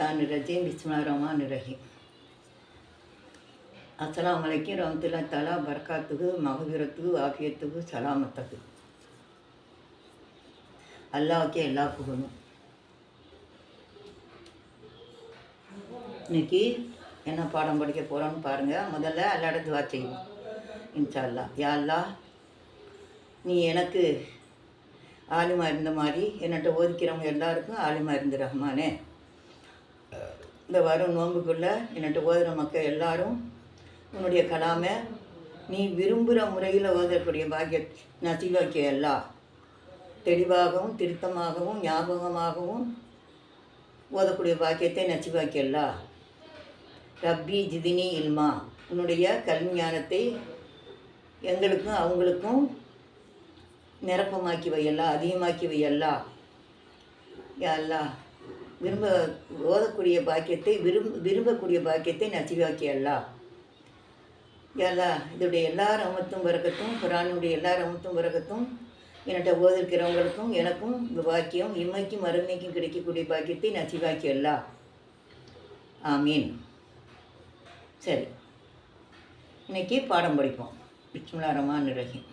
சைத்தான் ரஜீம் பிஸ்மில்லா ரஹ்மான் ரஹீம் அஸ்ஸலாமு அலைக்கும் ரஹமத்துல்லா தலா பர்காத்துக்கு மகவீரத்துக்கு ஆஃபியத்துக்கு சலாமத்துக்கு அல்லாவுக்கே எல்லா புகழும். இன்னைக்கு என்ன பாடம் படிக்க போகிறோன்னு பாருங்கள் முதல்ல அல்லாட துவா செய்வோம் இன்ஷா அல்லா யா அல்லாஹ் நீ எனக்கு ஆலிமா இருந்த மாதிரி என்னட்ட ஓதிக்கிறவங்க எல்லாருக்கும் ஆலிமா இருந்து ரஹ்மானே. இந்த வரும் நோன்புக்குள்ளே என்னட்ட ஓதுகிற மக்கள் எல்லாரும் உன்னுடைய கலாமை நீ விரும்புகிற முறையில் ஓதக்கூடிய பாக்கிய நசிவாக்கிய எல்லா தெளிவாகவும் திருத்தமாகவும் ஞாபகமாகவும் ஓதக்கூடிய பாக்கியத்தை நசிவாக்கியல்லா ரப்பி ஜிதினி இல்மா உன்னுடைய கல்வி ஞானத்தை எங்களுக்கும் அவங்களுக்கும் நிரப்பமாக்கி வையல்லா அதிகமாக்கி வையல்லா யா அல்லா விரும்ப ஓதக்கூடிய பாக்கியத்தை விரும்ப விரும்பக்கூடிய பாக்கியத்தை நசிவாக்கி அல்லா யல்லா இதோடைய எல்லா ரமத்தும் பிறக்கத்தும் குரானுடைய எல்லா ரமத்தும் பிறக்கத்தும் என்கிட்ட ஓதிருக்கிறவங்களுக்கும் எனக்கும் இந்த பாக்கியம் இம்மைக்கும் அருமைக்கும் கிடைக்கக்கூடிய பாக்கியத்தை நசிவாக்கி அல்லா ஆமீன். சரி. இன்னைக்கு பாடம் படிப்போம். பிஸ்மில்லா ரஹ்மான் ரஹீம்.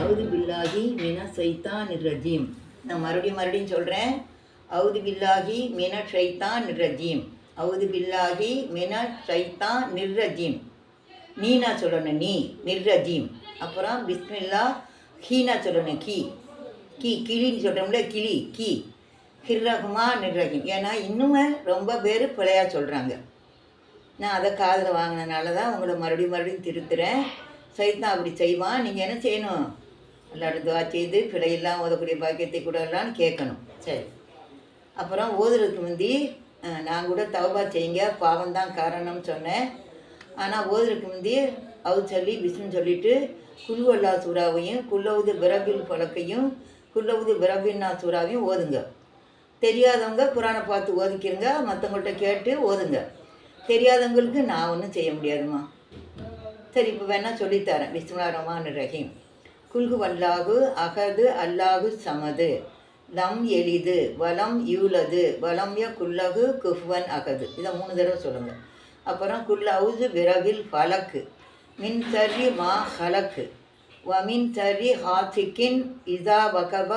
அவுது பில்லாகி மின சைத்தான் ரஜீம். நான் மறுபடியும் மறுபடியும் சொல்கிறேன் அவுது பில்லாஹி மின ஷைத்தா நிர்ரஜீம். அவுது பில்லாஹி மின ஷைத்தா நிர்ரஜீம். நீனா சொல்லணும் நீ நிர்ரஜீம். அப்புறம் பிஸ்மில்லா ஹீனா சொல்லணும் கி. கி கிளின்னு சொல்கிறோம்ல கிளி கி. ஹிர்ரகுமா நிர்ரஹீம் ஏன்னா இன்னுமே ரொம்ப பேர் பிழையாக சொல்கிறாங்க நான் அதை காதில் வாங்கினதுனால தான் உங்களை மறுபடியும் மறுபடியும் திருத்துறேன். சைத்தான் அப்படி செய்வான். நீங்கள் என்ன செய்யணும்? எல்லாரும் துவா செய்து பிழையெல்லாம் ஓதக்கூடிய பாக்கியத்தை கூட கேட்கணும். சரி. அப்புறம் ஓதுறதுக்கு முந்தி நான் கூட தவபா செய்யுங்க பாவம் தான் காரணம்னு சொன்னேன். ஆனால் ஓதுறதுக்கு முந்தி அவு சொல்லி விஷ்ணு சொல்லிட்டு குல்வல்லா சூறாவையும் குல்லவுது பிரபில் பழக்கையும் குல்லவுது பிரபின்னா சூறாவையும் ஓதுங்க. தெரியாதவங்க குரானை பார்த்து ஓதிக்கிறங்க மற்றவங்கள்ட்ட கேட்டு ஓதுங்க. தெரியாதவங்களுக்கு நான் ஒன்றும் செய்ய முடியாதுமா சரி இப்போ வேணால் சொல்லித்தரேன். பிஸ்மில்லா ரஹீம். குல்கு வல்லாகு அகது அல்லாஹு சமது. லம் எளிது வலம் யூலது வலம்ய குல்லகு குஃப்வன் அகது. இதை மூணு தடவை சொல்லுங்கள் அப்புறம் குல்லவுது விரவில் ஃபலக்கு மின் தரி மா ஹலக்கு. வமின் தரி ஹாசிக்கின் இதா வகப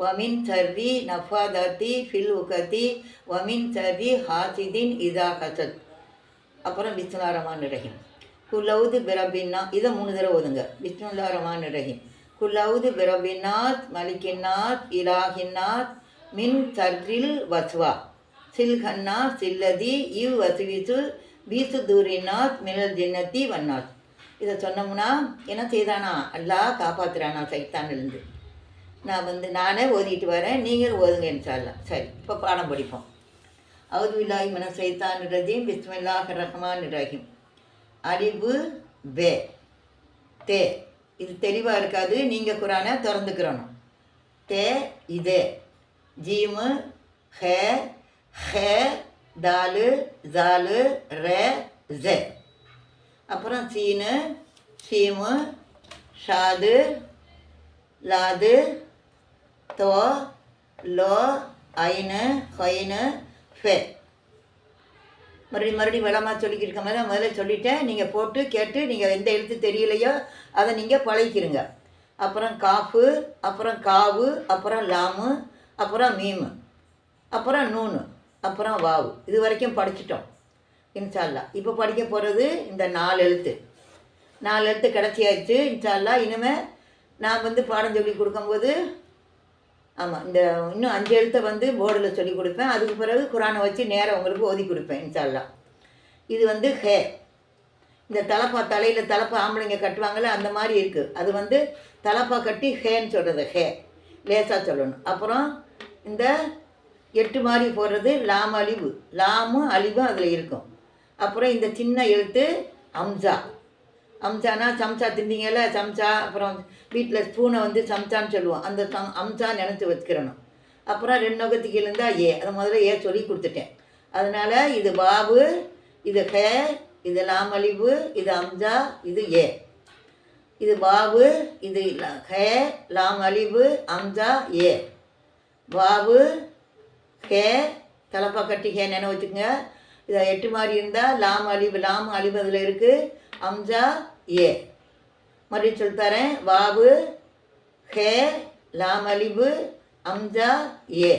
வமின் சர்ரி நஃபாதத்தி ஃபில் உகதி வமின் சர்ரி ஹாத்திதின் இதா ஹசத். அப்புறம் விஸ்வநாரமான் ரஹ்மான் ரஹீம். குல்லவுது பிரபின்னா இதை மூணு தடவை ஓதுங்க. பிஸ்மில்லா ரஹ்மான் ரஹீம். குலவுது பிரபின்னாத் மலிக்கின்னாத் இலாகின்னாத் மின் சர்ரில் வசுவா. சில்கன்னா சில்லதி இவ் வசுவிசு வீசு தூரினாத் மினல் ஜின்னத்தி வன்னாத் இதை சொன்னோம்னா என்ன செய்தானா? அல்லா காப்பாத்துறானா சைத்தானிலிருந்து. நான் வந்து நானே ஓதிட்டு வரேன் நீங்கள் ஓதுங்க சொல்லலாம் சரி இப்போ பாடம் படிப்போம். அவுதுவில்லாஹி மன சைத்தான் ரஜீம் பிஸ்மில்லாஹ் ரஹ்மான் ரஹீம். அறிவு பே தே. இது தெளிவாக இருக்காது. நீங்கள் குரானை திறந்துக்கிறணும். தே இதே. ஜீமு ஹே ஹே தாலு ஜாலு ரே ஜே. அப்புறம் சீனு சீமு ஷாது லாது தோ லோ ஐனு ஹொயினு ஃபே. மறுபடியும் மறுபடியும் விளமாக சொல்லிக்கிட்டு இருக்க மாதிரி முதல்ல சொல்லிட்டேன். நீங்கள் போட்டு கேட்டு நீங்கள் எந்த எழுத்து தெரியலையோ அதை நீங்கள் பழகிக்கிறங்க அப்புறம் காஃபு அப்புறம் காவு அப்புறம் லாமு அப்புறம் மீமு அப்புறம் நூனு அப்புறம் வாவு. இது வரைக்கும் படிச்சிட்டோம். இன்ஷால்லா இப்போ படிக்க போகிறது இந்த நாலு எழுத்து. நாலு எழுத்து கிடச்சியாச்சு. இன்ஷால்லா இனிமேல் நான் வந்து பாடம் சொல்லி கொடுக்கும்போது ஆமாம் இந்த இன்னும் அஞ்சு எழுத்தை வந்து போர்டில் சொல்லி கொடுப்பேன். அதுக்கு பிறகு குரானை வச்சு நேரம் உங்களுக்கு ஓதி கொடுப்பேன் இன்ஷால்லா இது வந்து ஹே. இந்த தலப்பா தலையில் தலப்பா ஆம்பளைங்க கட்டுவாங்கள்ல அந்த மாதிரி இருக்குது அது வந்து தலப்பா கட்டி ஹேன்னு சொல்கிறது ஹே. லேசாக சொல்லணும். அப்புறம் இந்த எட்டு மாதிரி போடுறது லாம் அழிவு. லாமும் அழிவும் அதில் இருக்கும். அப்புறம் இந்த சின்ன எழுத்து அம்சா. அம்சானா சம்சா திண்டிங்கல்ல சம்சா அப்புறம் வீட்டில் ஸ்பூனை வந்து சம்சான்னு சொல்லுவோம். அந்த சம் அம்சா நினச்சி வச்சுக்கிறணும். அப்புறம் ரெண்டு நோக்கத்துக்கு இருந்தால் ஏ. அதை முதல்ல ஏ சொல்லி கொடுத்துட்டேன். அதனால் இது பாபு இது ஹே இது லாமலிபு இது அம்சா இது ஏ. இது பாபு இது ஹே லாம் அலிபு அம்சா ஏ. பாபு ஹே தலப்பா ஹே நினைவு வச்சுக்கோங்க. இதை எட்டு மாதிரி இருந்தால் லாம் அழிவு லாம் அழிவு அதில் இருக்குது அம்ஜா ஏ. மறுபடியும் சொல்லி தரேன். வாவு ஹே லாம் அலிபு அம்ஜா ஏ.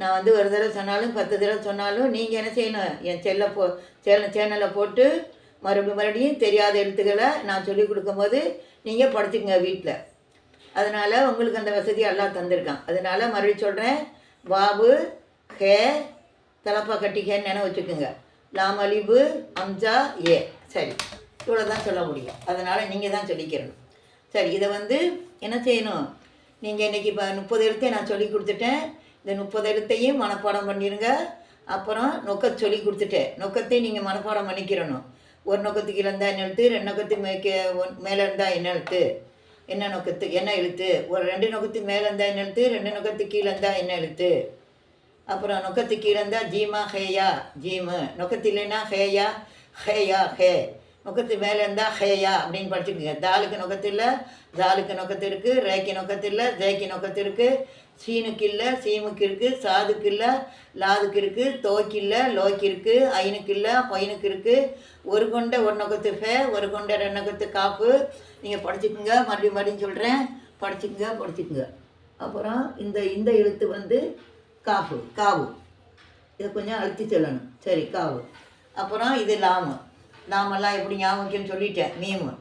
நான் வந்து ஒரு தடவை சொன்னாலும் பத்து தடவை சொன்னாலும் நீங்கள் என்ன செய்யணும்? என் செல்லை போ சேனல் சேனலை போட்டு மறுபடியும் மறுபடியும் தெரியாத எழுத்துக்களை நான் சொல்லி கொடுக்கும்போது நீங்கள் படிச்சுக்கங்க வீட்டில் அதனால் உங்களுக்கு அந்த வசதி எல்லாம் தந்திருக்கான். அதனால் மறுபடியும் சொல்கிறேன் வாவு ஹே தலப்பா கட்டிக்கேன்னு நினைவு வச்சுக்கோங்க. லாம் அலிபு அம்ஜா ஏ. சரி. இவ்வளோ தான் சொல்ல முடியும். அதனால் நீங்கள் தான் சொல்லிக்கிறணும் சரி இதை வந்து என்ன செய்யணும்? நீங்கள் இன்றைக்கி இப்போ முப்பது எழுத்தையும் நான் சொல்லி கொடுத்துட்டேன். இந்த முப்பது எழுத்தையும் மனப்பாடம் பண்ணிடுங்க அப்புறம் நொக்கத்தை சொல்லி கொடுத்துட்டேன். நொக்கத்தையும் நீங்கள் மனப்பாடம் பண்ணிக்கிறணும். ஒரு நொக்கத்துக்கு இருந்தால் என்ன எழுத்து? ரெண்டு நொக்கத்து மேய்க்க மேலே இருந்தால் என்ன எழுத்து? என்ன நொக்கத்து? என்ன எழுத்து? ஒரு ரெண்டு நொக்கத்துக்கு மேலே இருந்தால் என்ன எழுத்து? ரெண்டு நொக்கத்துக்கு கீழே இருந்தால் என்ன எழுத்து? அப்புறம் நொக்கத்துக்கு கீழே இருந்தால் ஜீமா ஹேயா. ஜீமு. நொக்கத்து இல்லைன்னா ஹேயா ஹேயா ஹே. நொக்கத்து மேலே இருந்தால் ஹேயா அப்படின்னு படிச்சுக்கோங்க. தாலுக்கு நொக்கத்து இல்லை தாலுக்கு நொக்கத்து இருக்குது ரேக்கு நொக்கத்து இல்லை ஜேக்கி நொக்கத்து இருக்குது சீனுக்கு இல்லை சீமுக்கு இருக்குது சாதுக்கு இல்லை லாதுக்கு இருக்குது தோக்கு இல்லை லோக்கு இருக்குது ஐனுக்கு இல்லை பையனுக்கு இருக்குது ஒரு கொண்ட ஒரு நொக்கத்து ஃபே ஒரு கொண்ட ரெண்டு நொக்கத்து காப்பு. நீங்கள் படிச்சுக்குங்க. மறுபடியும் மறுபடியும் சொல்கிறேன் படிச்சுக்குங்க படிச்சுக்குங்க. அப்புறம் இந்த இந்த எழுத்து வந்து காப்பு காவு. இதை கொஞ்சம் அழுத்தி சொல்லணும். சரி காவு. அப்புறம் இது லாமு. லாமெல்லாம் எப்படி ஞாபகம் சொல்லிட்டேன். மீமு.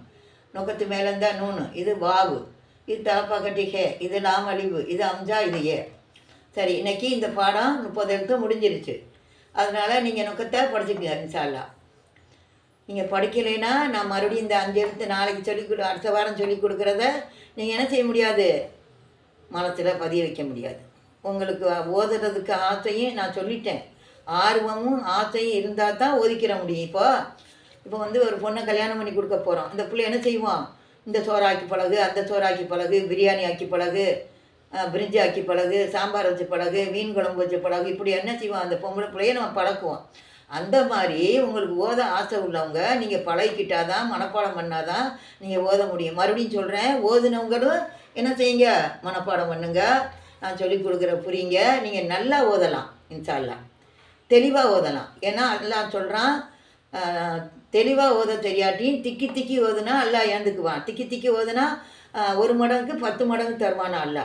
நுக்கத்து மேலே இருந்தால் நூனு. இது வாவு. இது தலப்பா கட்டி ஹே. இது லாம அழிவு. இது அம்ஜா இது ஏ. சரி இன்னைக்கு இந்த பாடம் முப்பது எழுத்து முடிஞ்சிருச்சு. அதனால் நீங்கள் நுக்கத்தை படிச்சுக்கங்க இன்ஷால்லா நீங்கள் படிக்கலைன்னா நான் மறுபடியும் இந்த அஞ்சு எழுத்து நாளைக்கு சொல்லி கொடு அடுத்த வாரம் சொல்லி கொடுக்குறத நீங்கள் என்ன செய்ய முடியாது? மனசில் பதிய வைக்க முடியாது. உங்களுக்கு ஓதுறதுக்கு ஆசையும் நான் சொல்லிட்டேன். ஆர்வமும் ஆசையும் இருந்தால் தான் ஒதுக்கிற முடியும். இப்போ இப்போ வந்து ஒரு பொண்ணை கல்யாணம் பண்ணி கொடுக்க போகிறோம் இந்த பிள்ளை என்ன செய்வோம் இந்த சோறாக்கி பழகு அந்த சோறாக்கி பழகு பிரியாணி ஆக்கி பழகு பிரிட்ஜ் பிரிஞ்சி ஆக்கி பழகு சாம்பார் வச்சு பழகு மீன் குழம்பு வச்சு பழகு இப்படி என்ன செய்வோம் அந்த பொம்பளை பிள்ளைய நம்ம பழக்குவோம். அந்த மாதிரி உங்களுக்கு ஓத ஆசை உள்ளவங்க நீங்கள் பழகிக்கிட்டால் தான் மனப்பாடம் பண்ணால் தான் நீங்கள் ஓத முடியும். மறுபடியும் சொல்கிறேன் ஓதுனவங்களும் என்ன செய்யுங்க? மனப்பாடம் பண்ணுங்கள் நான் சொல்லி கொடுக்குற புரியுங்க. நீங்கள் நல்லா ஓதலாம் இன்ஷால்லா தெளிவாக ஓதலாம். ஏன்னா அல்லாஹ் சொல்கிறான் தெளிவாக ஓத தெரியாட்டியும் திக்கி திக்கி ஓதுனா அல்லா ஏந்துக்குவான் திக்கி திக்கி ஓதுனா ஒரு மடங்குக்கு பத்து மடங்கு தருவானா அல்லா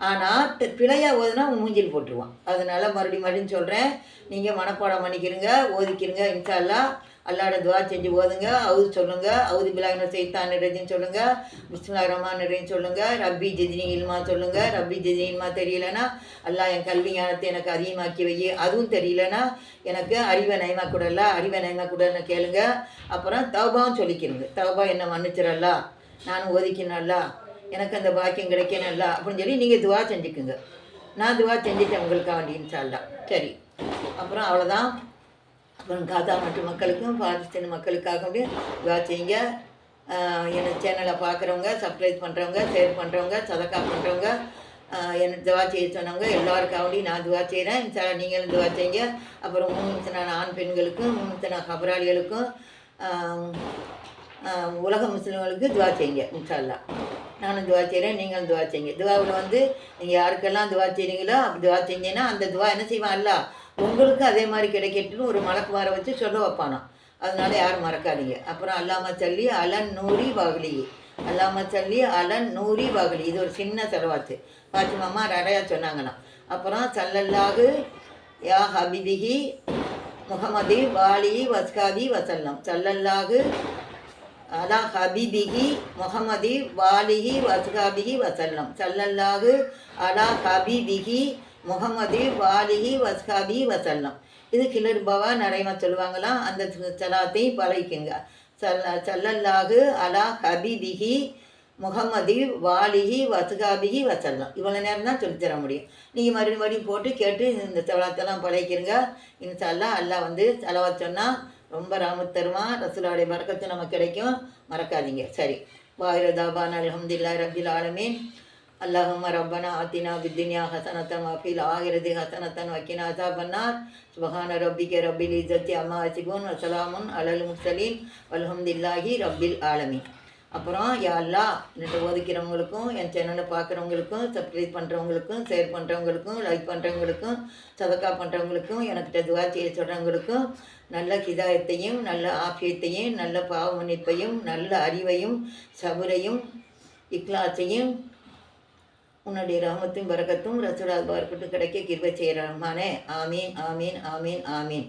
ஆனால் பிழையாக ஓதுனா மூஞ்சில் போட்டுருவான். அதனால் மறுபடியும் மறுபடியும் சொல்கிறேன் நீங்கள் மனப்பாடம் பண்ணிக்கிறங்க ஓதிக்கிறங்க இன்ஷா அல்லாட துவா செஞ்சு ஓதுங்க அவுது சொல்லுங்கள் அவுது பிலாகின செய்தான் நிறையன்னு சொல்லுங்கள் பிஸ்மில்லா ரஹ்மான் ரஹீம் சொல்லுங்கள் ரப்பி ஜெஜினி இல்மா சொல்லுங்கள் ரப்பி ஜெஜினி இல்மா தெரியலனா அல்லா என் கல்வி ஞானத்தை எனக்கு அதிகமாக்கி வை அதுவும் தெரியலனா எனக்கு அறிவை நயமா கூடல அறிவை நயமா கூடன்னு கேளுங்க. அப்புறம் தௌபாவும் சொல்லிக்கிறேங்க தௌபா என்ன மன்னிச்சிடலா நானும் ஓதிக்கணும்ல எனக்கு அந்த பாக்கியம் கிடைக்கணும்ல அப்படின்னு சொல்லி நீங்கள் துவா செஞ்சுக்குங்க. நான் துவா செஞ்சுட்டேன் உங்களுக்காக வேண்டி சொல்லலாம் சரி. அப்புறம் அவ்வளோதான் அப்புறம் காதா மற்ற மக்களுக்கும் பாகிஸ்தான் மக்களுக்காக துவா செய்யுங்க. ஆஹ் என் சேனலை பார்க்குறவங்க சப்ஸ்கிரைப் பண்ணுறவங்க ஷேர் பண்ணுறவங்க சதக்கா பண்ணுறவங்க என்ன துவா செய்ய சொன்னவங்க எல்லாருக்காக நான் துவா செய்கிறேன் இன்ஷா நீங்களும் துவா செய்யுங்க. அப்புறம் மூணு ஆண் பெண்களுக்கும் மூணு கபராளிகளுக்கும் உலக முஸ்லிம்களுக்கு துவா செய்யுங்க இன்ஷால்லா நானும் துவா செய்கிறேன் நீங்களும் துவா செய்யுங்க. துவாவில் வந்து நீங்கள் யாருக்கெல்லாம் துவா செய்கிறீங்களோ அப்படி துவா செஞ்சீங்கன்னா அந்த துவா என்ன செய்வான்? அல்ல உங்களுக்கு அதே மாதிரி கிடைக்கட்டுன்னு ஒரு மலக்கு வார வச்சு சொல்ல வைப்பானா? அதனால யாரும் மறக்காதீங்க. அப்புறம் அல்லாம சல்லி அலன் நூரி வகலி. அல்லாம சல்லி அலன் நூரி வகலி. இது ஒரு சின்ன செலவாச்சு. பாத்திமாமா நிறையா சொன்னாங்கண்ணா. அப்புறம் சல்லல்லாகு யா ஹபிதிஹி முகமதி வாலி வஸ்காதி வசல்லம். சல்லல்லாகு அதான் ஹபிபிகி முகமதி வாலிஹி வஸ்காபிஹி வசல்லம் சல்லல்லாஹு அலா ஹபிபிகி முகமதி வாலிஹி வஸ்காபி வசல்லம் இது கிளர்பவா நிறையமா சொல்லுவாங்களாம் அந்த சலாத்தையும் பழகிக்குங்க. சல்ல சல்லல்லாஹு அலா ஹபிபிகி முகமதி வாலிஹி வசுகாபிகி வசல்லம் இவ்வளோ நேரம் தான் சொல்லித் தர முடியும். நீங்கள் மறுபடியும் மறுபடியும் போட்டு கேட்டு இந்த சலாத்தெல்லாம் பழகிக்கிறங்க இன்சல்லா அல்லாஹ் வந்து செலவாத் சொன்னால் ரொம்ப ராமத் தருவான் ரசூலாவுடைய பறக்கத்து நமக்கு கிடைக்கும். மறக்காதீங்க. சரி. வாயுதாபான் அலமதுல்லா ரபில் ஆலமீன். அல்லாஹும் ரப்பனா ஆத்தினா பித்தினியா ஹசனத்தன் வஃபில் ஆகிரதி ஹசனத்தன் வக்கினா அசாபன்னார் சுபஹான ரப்பிக்க ரப்பில் இஜத்தி அம்மா அசிபுன் வசலாமுன் அலல் முர்சலீன். வல்ஹம்துல்லாஹி ரப்பில் ஆலமீன். அப்புறம் யாரெல்லாம் என்னட்ட ஒதுக்கிறவங்களுக்கும் என் சேனலை பார்க்குறவங்களுக்கும் சப்ஸ்கிரைப் பண்ணுறவங்களுக்கும் ஷேர் பண்ணுறவங்களுக்கும் லைக் பண்ணுறவங்களுக்கும் சதக்கா பண்ணுறவங்களுக்கும் எனக்கிட்ட துவா செய்ய சொல்கிறவங்களுக்கும் நல்ல ஹிதாயத்தையும் நல்ல ஆஃபியத்தையும் நல்ல பாவமன்னிப்பையும் நல்ல அறிவையும் சபுரையும் இக்லாஸையும் உன்னுடைய ராமத்தும் பரக்கத்தும் ரசூலால் பார்க்கட்டும் கிடைக்க கிருபை செய்கிறானே ஆமீன் ஆமீன் ஆமீன் ஆமீன்.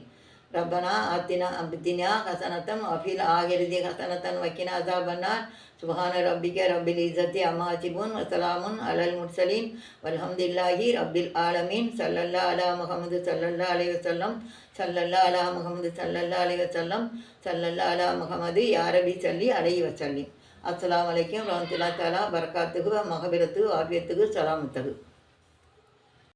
ரப்பனா ஆத்தினா அப்தினா ஹசனத்தம் அஃபில் ஆகிருதி ஹசனத்தன் வக்கினா அசாபன்னார் சுபஹான ரப்பிக்க ரப்பில் இசத்தி அம்மா அச்சிபுன் வசலாமுன் அலல் முர்சலீன் வல்ஹம்துல்லாஹி ரப்பில் ஆலமீன் சல்லல்லா அலா முகமது சல்லல்லா அலைஹி வஸல்லம் சல்லல்லா அலா முகமது சல்லல்லா அலைஹி வஸல்லம் சல்லல்லா அலா முகமது யாரபி சல்லி அலைஹி வஸல்லிம் அஸ்ஸலாமு அலைக்கும் ரஹமத்துல்லாஹி தஆலா பரக்காத்துஹு மகபிரத்து ஆபியத்துக்கு சலாமத்துக்கு